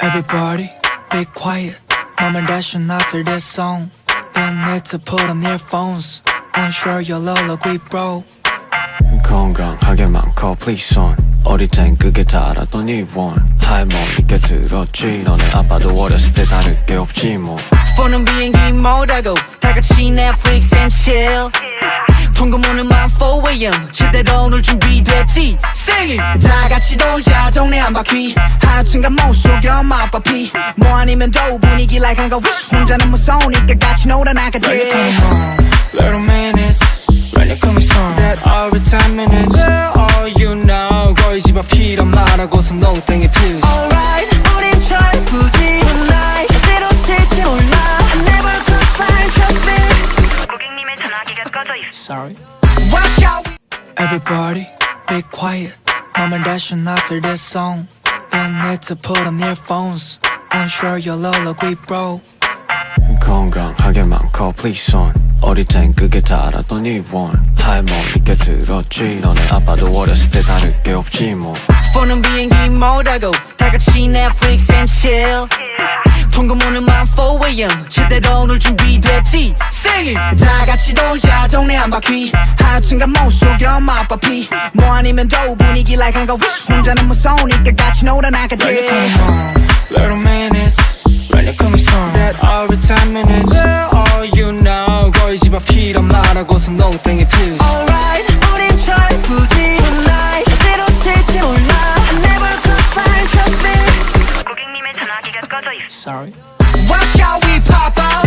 Everybody, be quiet. Mom and dad should not hear this song. You need to put on earphones. I'm sure you'll all agree, bro. 건강하게 많고 please on 어릴 땐 그게 다라던 이원 할머니께 들었지 너네 아빠도 어렸을 때 다를 게 없지 뭐 폰은 비행기 모드고 다 같이 Netflix and chill 통금오는만 4am 제대로 놀 준비됐지 Sing it 다 같이 놀자 동네 한 바퀴 하여튼간 못 속여 맛바피 뭐 아니면 더 분위기 like 한거 혼자는 무서우니까 같이 놀아 나가지 When you come home, little minutes. When you coming home, that every 10 minutes. all you know 거의 집앞 필요 말하고서 no 땡이 필 Sorry. Watch out Everybody, be quiet. Mom and dad should not hear this song. You need to put on earphones. I'm sure you'll all agree, bro. 건강하게 많고 please on 어릴 땐 그게 다라던 이원 할머니께 들었지 너네 아빠도 어렸을 때 다를 게 없지 뭐 폰은 비행기 모드고 다 같이 Netflix and chill 통금오는만 4am 제대로 놀 준비됐지 Sing it 다 같이 놀자 동네 한 바퀴 하여튼간 못 속여 맛바피 뭐 아니면 더 분위기 like 한거 혼자는 무서우니까 같이 놀아 나가지 When you come home, little minutes when you coming home, that every 10 minutes all you know 거의 집앞 필요 말하고서 no 땡이 필수 Alright 우린 철부지 Tonight 어디로 튈지 몰라 Never cross line trust me 고객님의 전화기가 꺼져 있습니다. sorry. Why shall we pop out?